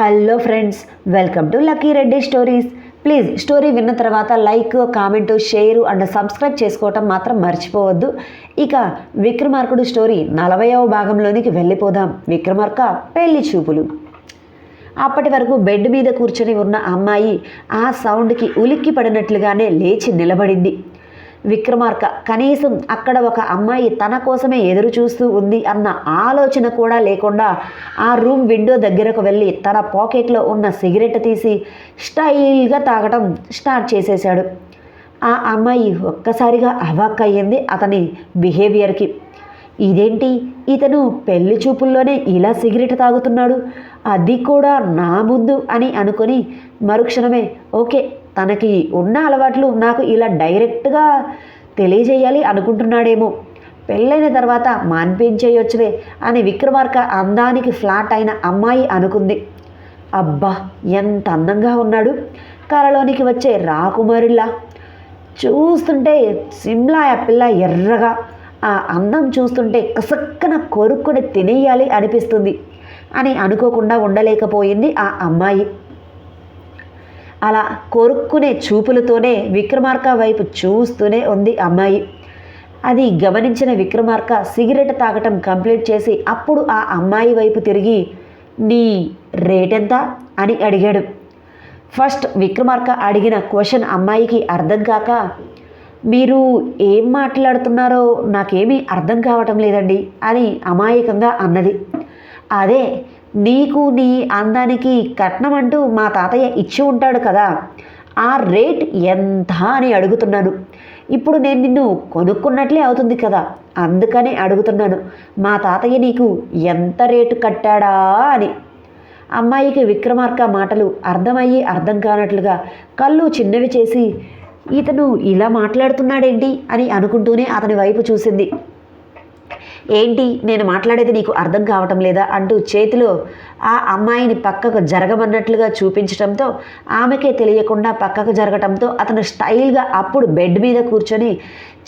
Hello friends welcome to Lucky Reddy stories. Please story విన్న తర్వాత like comment share and subscribe చేసుకోవటం మాత్రం మర్చిపోవద్దు. ఇక విక్రమార్కుడు స్టోరీ నలభైవ భాగంలోనికి వెళ్ళిపోదాం. విక్రమార్క పెళ్ళి చూపులు. అప్పటి వరకు బెడ్ మీద కూర్చొని ఉన్న అమ్మాయి ఆ సౌండ్కి ఉలిక్కి పడినట్లుగానే లేచి నిలబడింది. విక్రమార్క కనీసం అక్కడ ఒక అమ్మాయి తన కోసమే ఎదురు చూస్తూ ఉంది అన్న ఆలోచన కూడా లేకుండా ఆ రూమ్ విండో దగ్గరకు వెళ్ళి తన పాకెట్లో ఉన్న సిగరెట్ తీసి స్టైల్గా తాగటం స్టార్ట్ చేసేశాడు. ఆ అమ్మాయి ఒక్కసారిగా అవాక్ అయ్యింది అతని బిహేవియర్కి. ఇదేంటి? ఇతను పెళ్ళి చూపుల్లోనే ఇలా సిగరెట్ తాగుతున్నాడు? అది కూడా నా ముందు అని అనుకొని మరుక్షణమే ఓకే తనకి ఉన్న అలవాట్లు నాకు ఇలా డైరెక్ట్గా తెలియజేయాలి అనుకుంటున్నాడేమో. పెళ్ళైన తర్వాత మాన్పించేయొచ్చులే అని విక్రమార్క అందానికి ఫ్లాట్ అయిన అమ్మాయి అనుకుంది. అబ్బా ఎంత అందంగా ఉన్నాడు. కలలోనికి వచ్చే రాకుమారిలా. చూస్తుంటే సిమ్లా యాపిల్ల ఎర్రగా. ఆ అందం చూస్తుంటే కసక్కన కొరుక్కుని తినేయాలి అనిపిస్తుంది. అని అనుకోకుండా ఉండలేకపోయింది ఆ అమ్మాయి. అలా కొరుక్కునే చూపులతోనే విక్రమార్క వైపు చూస్తూనే ఉంది అమ్మాయి. అది గమనించిన విక్రమార్క సిగరెట్ తాగటం కంప్లీట్ చేసి అప్పుడు ఆ అమ్మాయి వైపు తిరిగి నీ రేటెంత? అని అడిగాడు. ఫస్ట్ విక్రమార్క అడిగిన క్వశ్చన్ అమ్మాయికి అర్థం కాక మీరు ఏం మాట్లాడుతున్నారో నాకేమీ అర్థం కావటం లేదండి అని అమాయకంగా అన్నది. అదే నీకు నీ అందానికి కట్నం అంటూ మా తాతయ్య ఇచ్చి ఉంటాడు కదా. ఆ రేట్ ఎంత అని అడుగుతున్నాను. ఇప్పుడు నేను నిన్ను కొనుక్కున్నట్లే అవుతుంది కదా. అందుకనే అడుగుతున్నాను మా తాతయ్య నీకు ఎంత రేటు కట్టాడా అని. అమ్మాయికి విక్రమార్క మాటలు అర్థమయ్యి అర్థం కానట్లుగా కళ్ళు చిన్నవి చేసి ఇతను ఇలా మాట్లాడుతున్నాడేంటి? అని అనుకుంటూనే అతని వైపు చూసింది. ఏంటి నేను మాట్లాడేది నీకు అర్థం కావటం లేదా అంటూ చేతిలో ఆ అమ్మాయిని పక్కకు జరగమన్నట్లుగా చూపించడంతో ఆమెకే తెలియకుండా పక్కకు జరగటంతో అతను స్టైల్గా అప్పుడు బెడ్ మీద కూర్చొని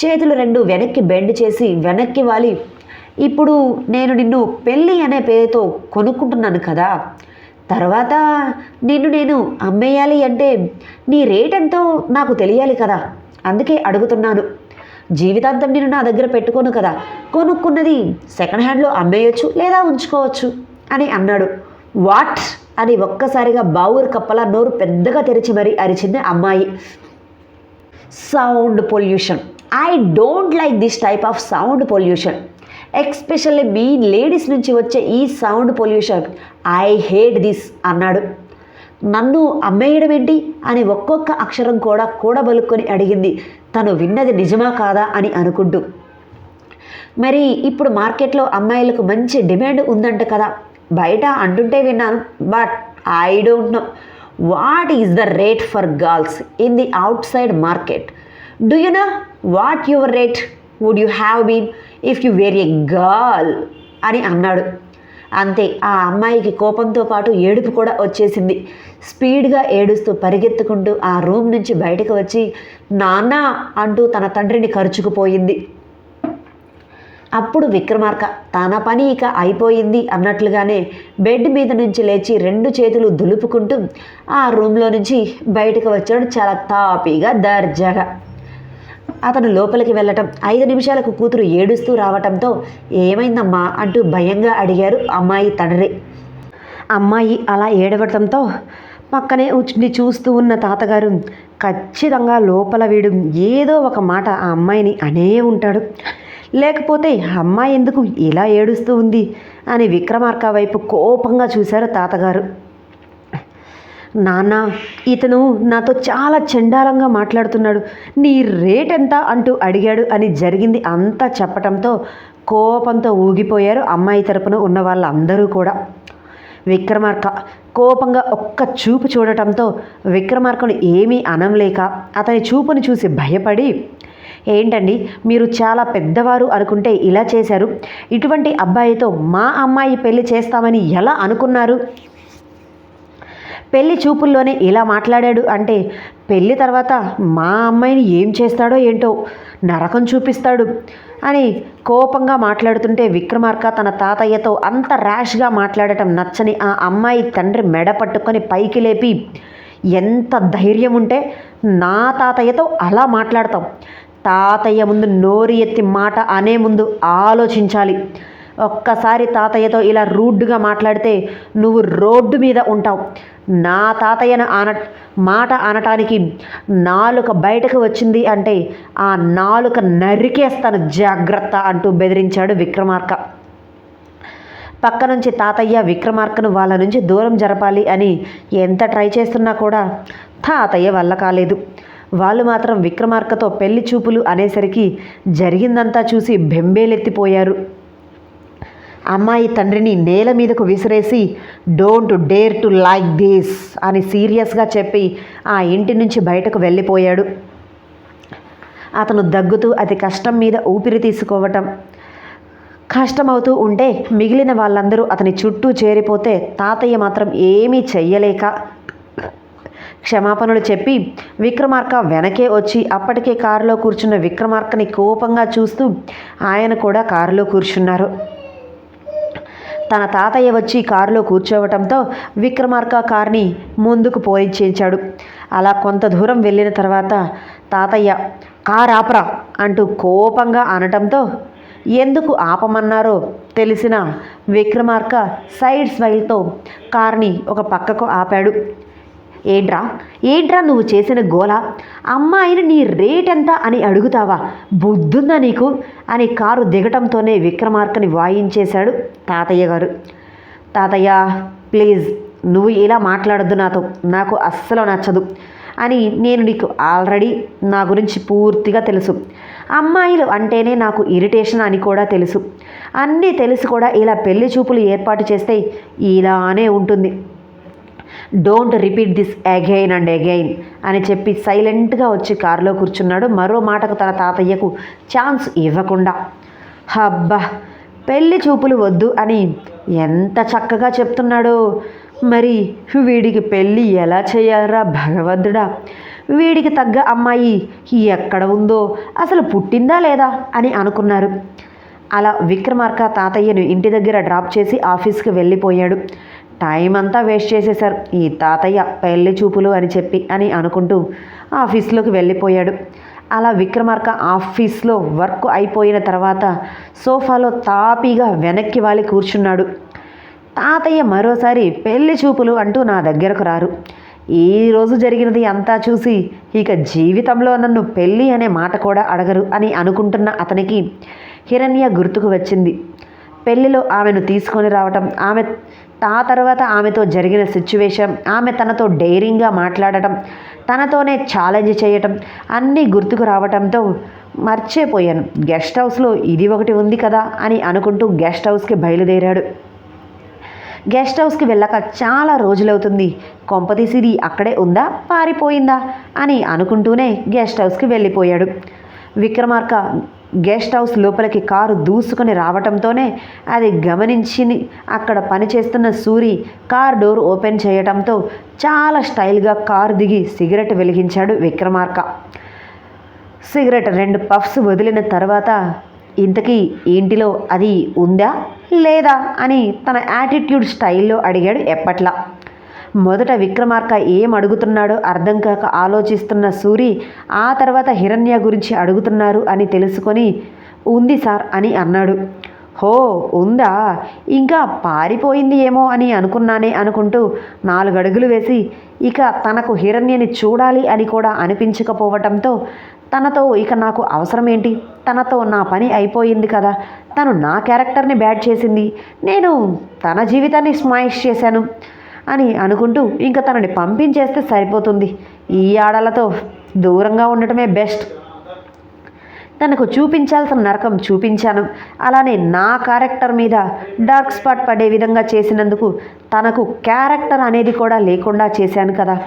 చేతులు రెండు వెనక్కి బెండ్ చేసి వెనక్కి వాలి. ఇప్పుడు నేను నిన్ను పెళ్ళి అనే పేరుతో కొనుక్కుంటున్నాను కదా. తర్వాత నిన్ను నేను అమ్మేయాలి అంటే నీ రేట్ ఎంతో నాకు తెలియాలి కదా. అందుకే అడుగుతున్నాను. జీవితాంతం నేను నా దగ్గర పెట్టుకోను కదా. కొనుక్కున్నది సెకండ్ హ్యాండ్లో అమ్మేయొచ్చు లేదా ఉంచుకోవచ్చు అని అన్నాడు. వాట్? అని ఒక్కసారిగా బావురు కప్పలా నోరు పెద్దగా తెరిచి మరీ అరిచింది అమ్మాయి. Sound pollution I don't like this type of sound pollution especially me ladies నుంచి వచ్చే ఈ sound pollution I hate this అన్నాడు. నన్ను అమ్మేయడం ఏంటి అని ఒక్కొక్క అక్షరం కూడా కూడబలుక్కొని అడిగింది. తను విన్నది నిజమా కాదా అని అనుకుంటూ. మరి ఇప్పుడు మార్కెట్లో అమ్మాయిలకు మంచి డిమాండ్ ఉందంట కదా. బయట అంటుంటే విన్నాను. But I don't know. What is the rate for girls in the outside market? Do you know what your rate would you have been if you were a girl అని అన్నాడు. అంతే ఆ అమ్మాయికి కోపంతో పాటు ఏడుపు కూడా వచ్చేసింది. స్పీడ్గా ఏడుస్తూ పరిగెత్తుకుంటూ ఆ రూమ్ నుంచి బయటకు వచ్చి నాన్న అంటూ తన తండ్రిని ఖర్చుకుపోయింది అప్పుడు విక్రమార్క తన పని ఇక అయిపోయింది అన్నట్లుగానే బెడ్ మీద నుంచి లేచి రెండు చేతులు దులుపుకుంటూ ఆ రూమ్లో నుంచి బయటకు వచ్చాడు చాలా తాపీగా దర్జాగా. అతను లోపలికి వెళ్ళటం ఐదు నిమిషాలకు కూతురు ఏడుస్తూ రావటంతో ఏమైందమ్మా అంటూ భయంగా అడిగారు అమ్మాయి తండ్రి. అమ్మాయి అలా ఏడవటంతో పక్కనే ఉండి చూస్తూ ఉన్న తాతగారు ఖచ్చితంగా లోపల వీడు ఏదో ఒక మాట ఆ అమ్మాయిని అనే ఉంటాడు. లేకపోతే అమ్మాయి ఎందుకు ఇలా ఏడుస్తూ ఉంది అని విక్రమార్క వైపు కోపంగా చూశారు తాతగారు. నాన్న ఇతను నాతో చాలా చండాలంగా మాట్లాడుతున్నాడు. నీ రేట్ ఎంత? అంటూ అడిగాడు అని జరిగింది అంతా చెప్పటంతో కోపంతో ఊగిపోయారు అమ్మాయి తరపున ఉన్న వాళ్ళందరూ కూడా. విక్రమార్క కోపంగా ఒక్క చూపు చూడటంతో విక్రమార్కను ఏమీ అనంలేక అతని చూపును చూసి భయపడి ఏంటండి మీరు చాలా పెద్దవారు అనుకుంటే ఇలా చేశారు. ఇటువంటి అబ్బాయితో మా అమ్మాయి పెళ్ళి చేస్తామని ఎలా అనుకున్నారు? పెళ్ళి చూపుల్లోనే ఇలా మాట్లాడాడు అంటే పెళ్ళి తర్వాత మా అమ్మాయిని ఏం చేస్తాడో ఏంటో నరకం చూపిస్తాడు అని కోపంగా మాట్లాడుతుంటే విక్రమార్క తన తాతయ్యతో అంత ర్యాష్గా మాట్లాడటం నచ్చని ఆ అమ్మాయి తండ్రి మెడ పట్టుకొని పైకి లేపి ఎంత ధైర్యం ఉంటే నా తాతయ్యతో అలా మాట్లాడతాం. తాతయ్య ముందు నోరు ఎత్తి మాట అనే ముందు ఆలోచించాలి. ఒక్కసారి తాతయ్యతో ఇలా రూడ్గా మాట్లాడితే నువ్వు రోడ్డు మీద ఉంటావు. నా తాతయ్యను ఆన మాట అనటానికి నాలుక బయటకు వచ్చింది అంటే ఆ నాలుక నరికేస్తాను జాగ్రత్త అంటూ బెదిరించాడు విక్రమార్క. పక్క నుంచి తాతయ్య విక్రమార్కను వాళ్ళ నుంచి దూరం జరపాలి అని ఎంత ట్రై చేస్తున్నా కూడా తాతయ్య వల్ల కాలేదు. వాళ్ళు మాత్రం విక్రమార్కతో పెళ్ళి చూపులు అనేసరికి జరిగిందంతా చూసి బెంబేలెత్తిపోయారు. అమ్మాయి తండ్రిని నేల మీదకు విసిరేసి don't dare to like this అని సీరియస్గా చెప్పి ఆ ఇంటి నుంచి బయటకు వెళ్ళిపోయాడు. అతను దగ్గుతూ అతి కష్టం మీద ఊపిరి తీసుకోవటం. కష్టమవుతూ ఉంటే మిగిలిన వాళ్ళందరూ అతని చుట్టూ చేరిపోతే తాతయ్య మాత్రం ఏమీ చెయ్యలేక క్షమాపణలు చెప్పి విక్రమార్క వెనకే వచ్చి అప్పటికే కారులో కూర్చున్న విక్రమార్కని కోపంగా చూస్తూ ఆయన కూడా కారులో కూర్చున్నారు. తన తాతయ్య వచ్చి కారులో కూర్చోవటంతో విక్రమార్క కార్ని ముందుకు పోయించాడు అలా కొంత దూరం వెళ్ళిన తర్వాత తాతయ్య కార్ ఆపరా అంటూ కోపంగా అనటంతో ఎందుకు ఆపమన్నారో తెలిసిన విక్రమార్క సైడ్ స్మైల్తో కార్ని ఒక పక్కకు ఆపాడు. ఏంట్రా ఏంట్రా నువ్వు చేసిన గోల? అమ్మాయిని నీ రేట్ ఎంత అని అడుగుతావా? బుద్ధుందా నీకు? అని కారు దిగటంతోనే విక్రమార్కని వాయించేశాడు తాతయ్య గారు. తాతయ్య ప్లీజ్ నువ్వు ఇలా మాట్లాడద్దు నాతో. నాకు అస్సలు నచ్చదు అని నేను నీకు ఆల్రెడీ నా గురించి పూర్తిగా తెలుసు. అమ్మాయిలు అంటేనే నాకు ఇరిటేషన్ అని కూడా తెలుసు. అన్నీ తెలిసి కూడా ఇలా పెళ్ళి చూపులు ఏర్పాటు చేస్తే ఇలానే ఉంటుంది. Don't repeat this again and again అని చెప్పి సైలెంట్గా వచ్చి కారులో కూర్చున్నాడు. మరో మాటకు తన తాతయ్యకు ఛాన్స్ ఇవ్వకుండా. హబ్బా పెళ్ళి చూపులు వద్దు అని ఎంత చక్కగా చెప్తున్నాడో. మరి వీడికి పెళ్ళి ఎలా చేయాలరా భగవంతుడా? వీడికి తగ్గ అమ్మాయి ఎక్కడ ఉందో అసలు పుట్టిందా లేదా అని అనుకున్నారు. అలా విక్రమార్క తాతయ్యను ఇంటి దగ్గర డ్రాప్ చేసి ఆఫీస్కి వెళ్ళిపోయాడు. టైం అంతా వేస్ట్ చేసేశారు. ఈ తాతయ్య పెళ్ళి చూపులు అని చెప్పి అని అనుకుంటూ ఆఫీస్లోకి వెళ్ళిపోయాడు. అలా విక్రమార్క ఆఫీస్లో వర్క్ అయిపోయిన తర్వాత సోఫాలో తాపీగా వెనక్కి వాలి కూర్చున్నాడు. తాతయ్య మరోసారి పెళ్ళి చూపులు అంటూ నా దగ్గరకు రారు. ఈ రోజు జరిగినది అంతా చూసి ఇక జీవితంలో నన్ను పెళ్ళి అనే మాట కూడా అడగరు అని అనుకుంటున్న అతనికి హిరణ్య గుర్తుకు వచ్చింది. పెళ్ళిలో ఆమెను తీసుకొని రావటం ఆమె ఆ తర్వాత ఆమెతో జరిగిన సిచ్యువేషన్ ఆమె తనతో డైరింగ్గా మాట్లాడటం తనతోనే ఛాలెంజ్ చేయటం అన్నీ గుర్తుకు రావటంతో మర్చిపోయాను. గెస్ట్ హౌస్లో ఇది ఒకటి ఉంది కదా అని అనుకుంటూ గెస్ట్ హౌస్కి బయలుదేరాడు. గెస్ట్ హౌస్కి వెళ్ళాక చాలా రోజులవుతుంది. కొంపతీసి అక్కడే ఉందా? పారిపోయిందా? అని అనుకుంటూనే గెస్ట్ హౌస్కి వెళ్ళిపోయాడు. విక్రమార్క గెస్ట్ హౌస్ లోపలికి కారు దూసుకొని రావటంతోనే అది గమనించి అక్కడ పనిచేస్తున్న సూరి కార్ డోర్ ఓపెన్ చేయటంతో చాలా స్టైల్గా కారు దిగి సిగరెట్ వెలిగించాడు విక్రమార్క. సిగరెట్ రెండు పఫ్స్ వదిలిన తర్వాత ఇంతకీ ఇంటిలో అది ఉందా? లేదా? అని తన యాటిట్యూడ్ స్టైల్లో అడిగాడు ఎప్పట్లా. మొదట విక్రమార్క ఏం అడుగుతున్నాడో అర్థం కాక ఆలోచిస్తున్న సూరి ఆ తర్వాత హిరణ్య గురించి అడుగుతున్నారు అని తెలుసుకొని ఉంది సార్ అని అన్నాడు. హో ఉందా? ఇంకా పారిపోయింది ఏమో అని అనుకున్నానే అనుకుంటూ నాలుగు అడుగులు వేసి ఇక తనకు హిరణ్యని చూడాలి అని కూడా అనిపించకపోవటంతో తనతో ఇక నాకు అవసరం ఏంటి తనతో నా పని అయిపోయింది కదా తను నా క్యారెక్టర్ని బ్యాడ్ చేసింది. నేను తన జీవితాన్ని స్మాయిష్ చేశాను. అని అనుకుంటూ ఇంకా తనని పంపించేస్తే సరిపోతుంది. ఈ ఆడలతో దూరంగా ఉండటమే బెస్ట్. తనకు చూపించాల్సిన నరకం చూపించాను. అలానే నా క్యారెక్టర్ మీద డార్క్ స్పాట్ పడే విధంగా చేసినందుకు తనకు క్యారెక్టర్ అనేది కూడా లేకుండా చేశాను కదా.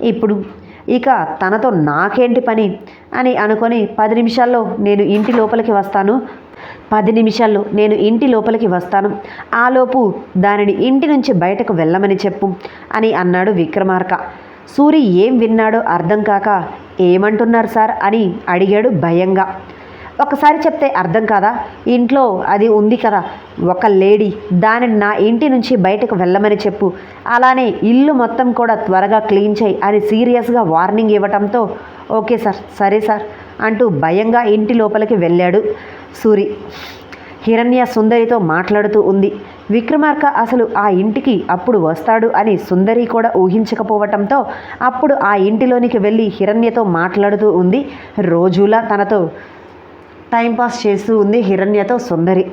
ఇప్పుడు ఇక తనతో నాకేంటి పని? అని అనుకొని పది నిమిషాల్లో నేను ఇంటి లోపలికి వస్తాను. పది నిమిషాల్లో నేను ఇంటి లోపలికి వస్తాను. ఆలోపు దానిని ఇంటి నుంచి బయటకు వెళ్ళమని చెప్పు అని అన్నాడు విక్రమార్క. సూరి ఏం విన్నాడో అర్థం కాక ఏమంటున్నారు సార్ అని అడిగాడు భయంగా. ఒకసారి చెప్తే అర్థం కాదా? ఇంట్లో అది ఉంది కదా. ఒక లేడీ దానిని నా ఇంటి నుంచి బయటకు వెళ్ళమని చెప్పు. అలానే ఇల్లు మొత్తం కూడా త్వరగా క్లీన్ చేయి అని సీరియస్గా వార్నింగ్ ఇవ్వటంతో ఓకే సార్ సరే సార్ అంటూ భయంగా ఇంటి లోపలికి వెళ్ళాడు. సూరి. హిరణ్య సుందరితో మాట్లాడుతూ ఉంది. విక్రమార్క అసలు ఆ ఇంటికి అప్పుడు వస్తాడు అని సుందరి కూడా ఊహించకపోవటంతో అప్పుడు ఆ ఇంటిలోనికి వెళ్ళి హిరణ్యతో మాట్లాడుతూ ఉంది. రోజులా తనతో టైంపాస్ చేస్తూ ఉంది హిరణ్యతో సుందరి.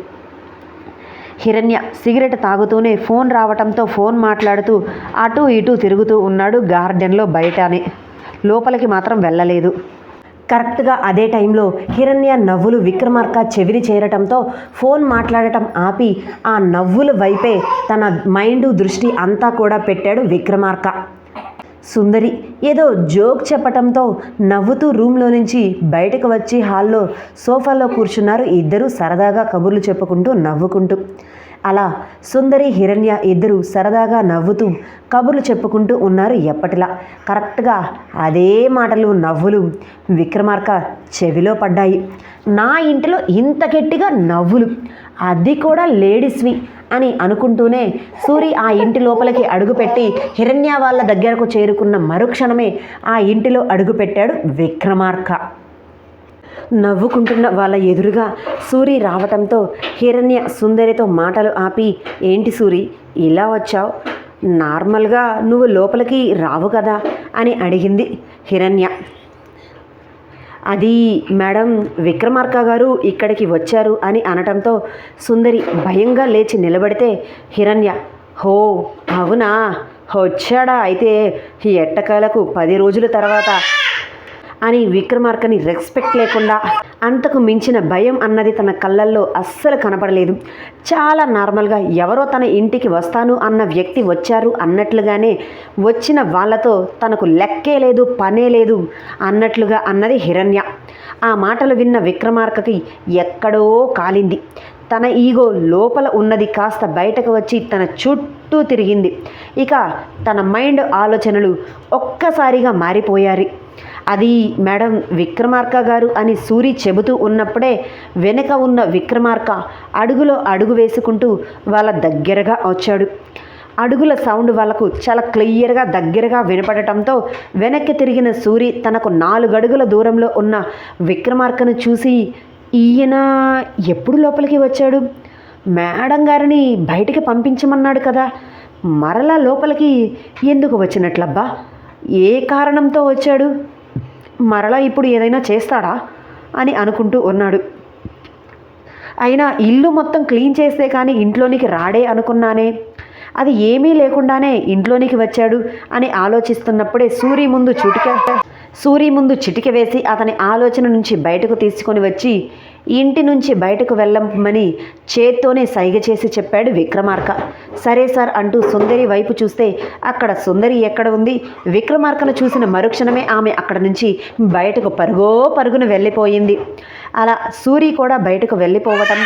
హిరణ్య సిగరెట్ తాగుతూనే ఫోన్ రావటంతో ఫోన్ మాట్లాడుతూ అటూ ఇటూ తిరుగుతూ ఉన్నాడు గార్డెన్లో బయటనే. లోపలికి మాత్రం వెళ్ళలేదు. కరెక్ట్గా అదే టైంలో హిరణ్య నవ్వులు విక్రమార్క చెవిని చేరటంతో ఫోన్ మాట్లాడటం ఆపి ఆ నవ్వుల వైపే తన మైండ్ దృష్టి అంతా కూడా పెట్టాడు విక్రమార్క. సుందరి ఏదో జోక్ చెప్పటంతో నవ్వుతూ రూమ్లో నుంచి బయటకు వచ్చి హాల్లో సోఫాలో కూర్చున్నారు ఇద్దరు సరదాగా కబుర్లు చెప్పుకుంటూ నవ్వుకుంటూ. అలా సుందరి హిరణ్య ఇద్దరు సరదాగా నవ్వుతూ కబుర్లు చెప్పుకుంటూ ఉన్నారు ఎప్పటిలా. కరెక్ట్గా అదే మాటలు నవ్వులు విక్రమార్క చెవిలో పడ్డాయి. నా ఇంటిలో ఇంత గట్టిగా నవ్వులు. అది కూడా లేడీస్వి అని అనుకుంటూనే సూరి ఆ ఇంటి లోపలికి అడుగుపెట్టి హిరణ్య వాళ్ళ దగ్గరకు చేరుకున్న మరుక్షణమే ఆ ఇంటిలో అడుగుపెట్టాడు విక్రమార్క. నవ్వుకుంటున్న వాళ్ళ ఎదురుగా సూరి రావటంతో హిరణ్య సుందరితో మాటలు ఆపి ఏంటి సూరి ఇలా వచ్చావు? నార్మల్గా నువ్వు లోపలికి రావు కదా? అని అడిగింది హిరణ్య. అది మేడం విక్రమార్క గారు ఇక్కడికి వచ్చారు అని అనటంతో సుందరి భయంగా లేచి నిలబడితే హిరణ్య హో అవునా? వచ్చాడా? అయితే ఈ ఎట్టకాలకు పది రోజుల తర్వాత అని విక్రమార్కని రెస్పెక్ట్ లేకుండా అంతకు మించిన భయం అన్నది తన కళ్ళల్లో అస్సలు కనపడలేదు చాలా నార్మల్గా ఎవరో తన ఇంటికి వస్తాను అన్న వ్యక్తి వచ్చారు అన్నట్లుగానే వచ్చిన వాళ్ళతో తనకు లెక్కే లేదు పనే లేదు అన్నట్లుగా అన్నది హిరణ్య. ఆ మాటలు విన్న విక్రమార్కకి ఎక్కడో కాలింది. తన ఈగో లోపల ఉన్నది కాస్త బయటకు వచ్చి తన చుట్టూ తిరిగింది. ఇక తన మైండ్ ఆలోచనలు ఒక్కసారిగా మారిపోయారు అది మేడం విక్రమార్క గారు అని సూరి చెబుతూ ఉన్నప్పుడే వెనుక ఉన్న విక్రమార్క అడుగులో అడుగు వేసుకుంటూ వాళ్ళ దగ్గరగా వచ్చాడు. అడుగుల సౌండ్ వాళ్ళకు చాలా క్లియర్గా దగ్గరగా వినపడటంతో వెనక్కి తిరిగిన సూరి తనకు నాలుగు అడుగుల దూరంలో ఉన్న విక్రమార్కను చూసి ఈయన ఎప్పుడు లోపలికి వచ్చాడు? మేడం గారిని బయటికి పంపించమన్నాడు కదా మరలా లోపలికి ఎందుకు వచ్చినట్లబ్బా? ఏ కారణంతో వచ్చాడు? మరలా ఇప్పుడు ఏదైనా చేస్తాడా అని అనుకుంటూ ఉన్నాడు. అయినా ఇల్లు మొత్తం క్లీన్ చేస్తే కానీ ఇంట్లోనికి రాడే అనుకున్నానే. అది ఏమీ లేకుండానే ఇంట్లోనికి వచ్చాడు అని ఆలోచిస్తున్నప్పుడే సూరి ముందు చిటిక సూరి ముందు చిటిక వేసి అతని ఆలోచన నుంచి బయటకు తీసుకొని వచ్చి ఇంటి నుంచి బయటకు వెళ్ళమని చేత్తోనే సైగ చేసి చెప్పాడు విక్రమార్క. సరే సార్ అంటూ సుందరి వైపు చూస్తే అక్కడ సుందరి ఎక్కడ ఉంది? విక్రమార్కను చూసిన మరుక్షణమే ఆమె అక్కడ నుంచి బయటకు పరుగో పరుగున వెళ్ళిపోయింది. అలా సూరి కూడా బయటకు వెళ్ళిపోవటం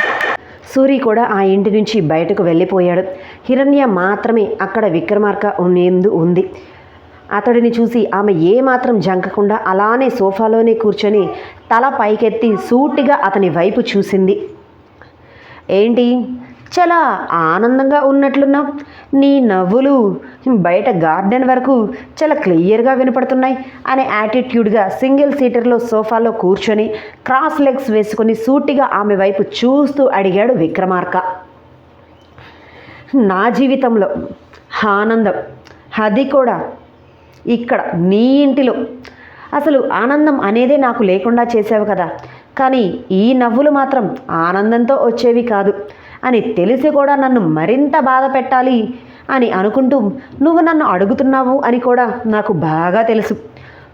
సూరి కూడా ఆ ఇంటి నుంచి బయటకు వెళ్ళిపోయాడు. హిరణ్య మాత్రమే అక్కడ విక్రమార్క ఉండేందు ఉంది. అతడిని చూసి ఆమె ఏమాత్రం జంకకుండా అలానే సోఫాలోనే కూర్చొని తల పైకెత్తి సూటిగా అతని వైపు చూసింది. ఏంటి? చాలా ఆనందంగా ఉన్నట్లున్నావు. నీ నవ్వులు బయట గార్డెన్ వరకు చాలా క్లియర్గా వినపడుతున్నాయి అనే యాటిట్యూడ్గా సింగిల్ సీటర్లో సోఫాలో కూర్చొని క్రాస్ లెగ్స్ వేసుకొని సూటిగా ఆమె వైపు చూస్తూ అడిగాడు విక్రమార్క. నా జీవితంలో ఆనందం అది కూడా ఇక్కడ నీ ఇంటిలో. అసలు ఆనందం అనేదే నాకు లేకుండా చేసావు కదా. కానీ ఈ నవ్వులు మాత్రం ఆనందంతో వచ్చేవి కాదు. అని తెలిసి కూడా నన్ను మరింత బాధ పెట్టాలి అని అనుకుంటూ నువ్వు నన్ను అడుగుతున్నావు అని కూడా నాకు బాగా తెలుసు.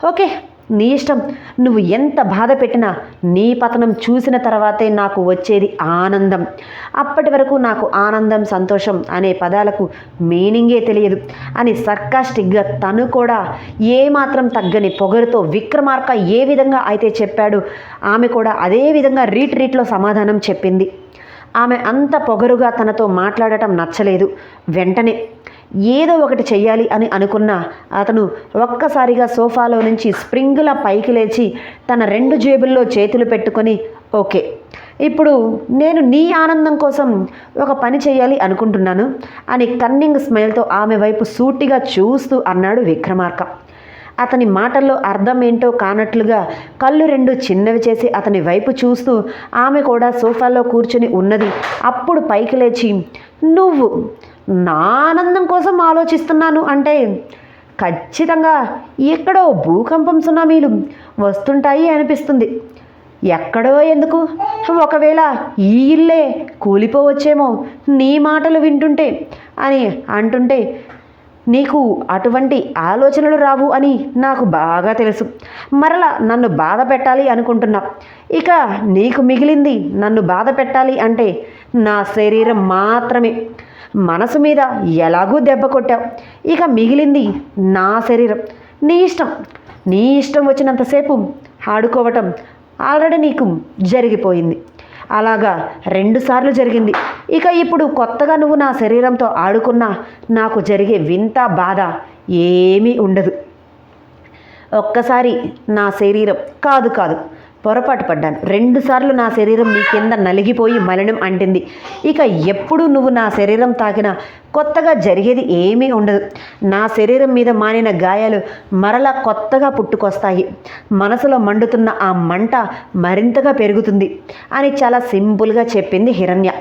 ఓకే. నీ ఇష్టం. నువ్వు ఎంత బాధ పెట్టినా నీ పతనం చూసిన తర్వాతే నాకు వచ్చేది ఆనందం. అప్పటి వరకు నాకు ఆనందం సంతోషం అనే పదాలకు మీనింగే తెలియదు. అని సర్కాస్టిక్గా తను కూడా ఏమాత్రం తగ్గని పొగరుతో విక్రమార్క ఏ విధంగా అయితే చెప్పాడు ఆమె కూడా అదే విధంగా రీట్రీట్లో సమాధానం చెప్పింది. ఆమె అంత పొగరుగా తనతో మాట్లాడటం నచ్చలేదు. వెంటనే ఏదో ఒకటి చెయ్యాలి అని అనుకున్న అతను ఒక్కసారిగా సోఫాలో నుంచి స్ప్రింగుల పైకి లేచి తన రెండు జేబుల్లో చేతులు పెట్టుకొని ఓకే ఇప్పుడు నేను నీ ఆనందం కోసం ఒక పని చేయాలి అనుకుంటున్నాను అని కన్నింగ్ స్మైల్తో ఆమె వైపు సూటిగా చూస్తూ అన్నాడు విక్రమార్క. అతని మాటల్లో అర్థం ఏంటో కానట్లుగా కళ్ళు రెండు చిన్నవి చేసి అతని వైపు చూస్తూ ఆమె కూడా సోఫాలో కూర్చుని ఉన్నది. అప్పుడు పైకి లేచి నువ్వు నా ఆనందం కోసం ఆలోచిస్తున్నాను అంటే ఖచ్చితంగా ఎక్కడో భూకంపం సునామీలు వస్తుంటాయి అనిపిస్తుంది. ఎక్కడో ఎందుకు? ఒకవేళ ఈ ఇల్లే కూలిపోవచ్చేమో నీ మాటలు వింటుంటే అని అంటుంటే నీకు అటువంటి ఆలోచనలు రావు అని నాకు బాగా తెలుసు. మరలా నన్ను బాధ పెట్టాలి అనుకుంటున్నా. ఇక నీకు మిగిలింది నన్ను బాధ పెట్టాలి అంటే నా శరీరం మాత్రమే. మనసు మీద ఎలాగూ దెబ్బ కొట్టావు. ఇక మిగిలింది నా శరీరం. నీ ఇష్టం. నీ ఇష్టం వచ్చినంతసేపు ఆడుకోవటం ఆల్రెడీ నీకు జరిగిపోయింది. అలాగా రెండుసార్లు జరిగింది. ఇక ఇప్పుడు కొత్తగా నువ్వు నా శరీరంతో ఆడుకున్నా నాకు జరిగే వింత బాధ ఏమీ ఉండదు. ఒక్కసారి నా శరీరం కాదు కాదు. పొరపాటు పడ్డాను. రెండుసార్లు నా శరీరం నీ కింద నలిగిపోయి మలినం అంటింది. ఇక ఎప్పుడు నువ్వు నా శరీరం తాకినా కొత్తగా జరిగేది ఏమీ ఉండదు. నా శరీరం మీద మానిన గాయాలు మరలా కొత్తగా పుట్టుకొస్తాయి. మనసులో మండుతున్న ఆ మంట మరింతగా పెరుగుతుంది అని చాలా సింపుల్గా చెప్పింది హిరణ్య.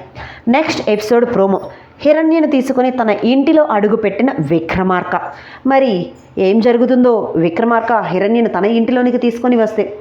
Next episode promo. హిరణ్యను తీసుకొని తన ఇంటిలో అడుగుపెట్టిన విక్రమార్క. మరి ఏం జరుగుతుందో? విక్రమార్క హిరణ్యను తన ఇంటిలోనికి తీసుకొని వస్తే